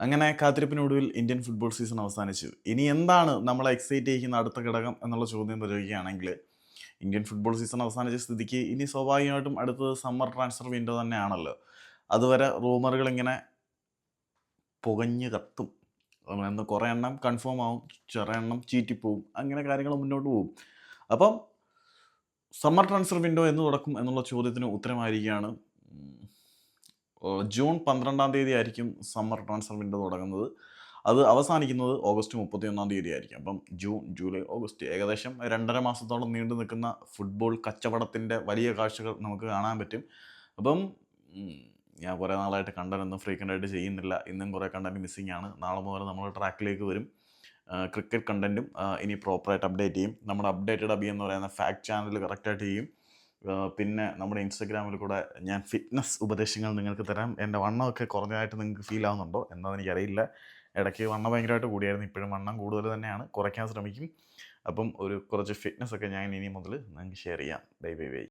അങ്ങനെ കാത്തിരിപ്പിനൊടുവിൽ Indian football season അവസാനിച്ചു. ഇനി എന്താണ് നമ്മളെ എക്സൈറ്റ് ചെയ്യിക്കുന്ന അടുത്ത ഘടകം എന്നുള്ള ചോദ്യം വരികയാണെങ്കിൽ ഇന്ത്യൻ ഫുട്ബോൾ സീസൺ അവസാനിച്ച സ്ഥിതിക്ക് ഇനി സ്വാഭാവികമായിട്ടും അടുത്തത് സമ്മർ ട്രാൻസ്ഫർ വിൻഡോ തന്നെയാണല്ലോ. അതുവരെ റൂമറുകൾ ഇങ്ങനെ പുകഞ്ഞു കത്തും എന്ന് കുറേ എണ്ണം കൺഫേം ആവും ചെറിയ എണ്ണം ചീറ്റിപ്പോവും അങ്ങനെ കാര്യങ്ങൾ മുന്നോട്ട് പോകും അപ്പം സമ്മർ ട്രാൻസ്ഫർ വിൻഡോ എന്ന് തുടക്കും എന്നുള്ള ചോദ്യത്തിന് ഉത്തരമായിരിക്കുകയാണ്. ജൂൺ പന്ത്രണ്ടാം തീയതി ആയിരിക്കും സമ്മർ ട്രാൻസ്ഫർ വിൻഡോ തുടങ്ങുന്നത്. അത് അവസാനിക്കുന്നത് ഓഗസ്റ്റ് മുപ്പത്തി ഒന്നാം തീയതി ആയിരിക്കും അപ്പം ജൂൺ ജൂലൈ ഓഗസ്റ്റ് ഏകദേശം രണ്ടര മാസത്തോളം നീണ്ടു നിൽക്കുന്ന ഫുട്ബോൾ കച്ചവടത്തിന്റെ വലിയ കാഴ്ചകൾ നമുക്ക് കാണാൻ പറ്റും. അപ്പം ഞാൻ കുറേ നാളായിട്ട് കണ്ടനൊന്നും ഒന്നും ഫ്രീക്വന്റ് ആയിട്ട് ചെയ്യുന്നില്ല. ഇന്നും കുറേ കണ്ടന്റ് മിസ്സിംഗ് ആണ്. നാളെ മുതൽ നമ്മൾ ട്രാക്കിലേക്ക് വരും. ക്രിക്കറ്റ് കണ്ടന്റും ഇനി പ്രോപ്പറായിട്ട് അപ്ഡേറ്റ് ചെയ്യും. നമ്മുടെ അപ്ഡേറ്റഡ് അബി എന്ന് പറയുന്ന ഫാക്ട് ചാനൽ കറക്റ്റായിട്ട് ചെയ്യും. പിന്നെ നമ്മുടെ ഇൻസ്റ്റഗ്രാമിൽ കൂടെ ഞാൻ ഫിറ്റ്നസ് ഉപദേശങ്ങൾ നിങ്ങൾക്ക് തരാം. എന്റെ വണ്ണമൊക്കെ കുറഞ്ഞതായിട്ട് നിങ്ങൾക്ക് ഫീൽ ആവുന്നുണ്ടോ? എന്താണെന്ന് എനിക്കറിയില്ല. ഇടയ്ക്ക് വണ്ണം ഭയങ്കരമായിട്ട് കൂടിയായിരുന്നു. ഇപ്പോഴും വണ്ണം കൂടുതൽ തന്നെയാണ്. കുറയ്ക്കാൻ ശ്രമിക്കും. അപ്പം ഒരു കുറച്ച് ഫിറ്റ്നസ് ഒക്കെ ഞാൻ ഇനി മുതൽ നിങ്ങൾക്ക് ഷെയർ ചെയ്യാം. Bye bye bye